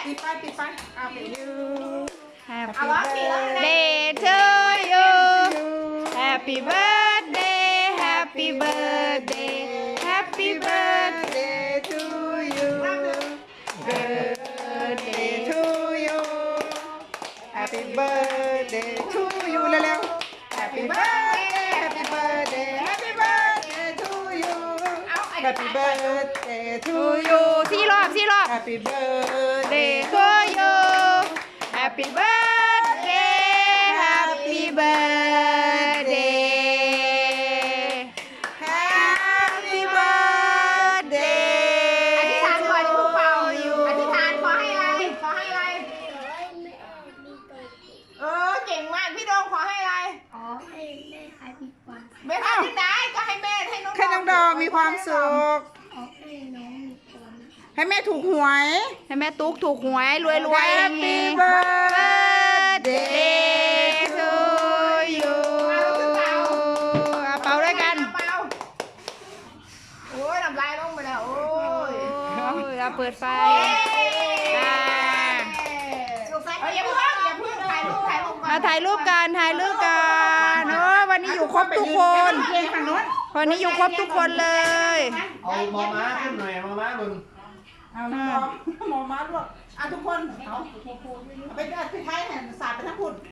ปิดไฟปิดไฟเอาปิด Happy เอาวะปิดแล้วนะ birthday to you Happy birthday Happy birthday Happy birthday to you birthday to you Happy birthday to you เร็วๆ Happy birthday to to you you สี่รอบสี่รอบ Happy birthday Day to you Happy birthday ดอมมีความสุขขอให้น้องมีความให้แม่ถูกหวย ให้แม่ตุ๊กถูกหวยรวยรวย Happy เฮง birthday to you เอาเป่าด้วยกันเป่าโอ้ยน้ำลายลงไปแล้วโอ้ยเอาเปิดไฟอ่าเอาอย่าเพิ่งอย่าเพิ่งถ่ายรูปถ่ายรูปก่อนมาถ่ายรูปกันถ่ายรูปกันโอ้ วันนี้อยู่ครบทุกคนเพลงฝั่งโน้นวันนี้อยู่ครบทุกคนเลยเอามอม้าขึ้นหน่อยมอม้ามึงเอาน้องหมอหมอมาลวกอะทุกคนเอา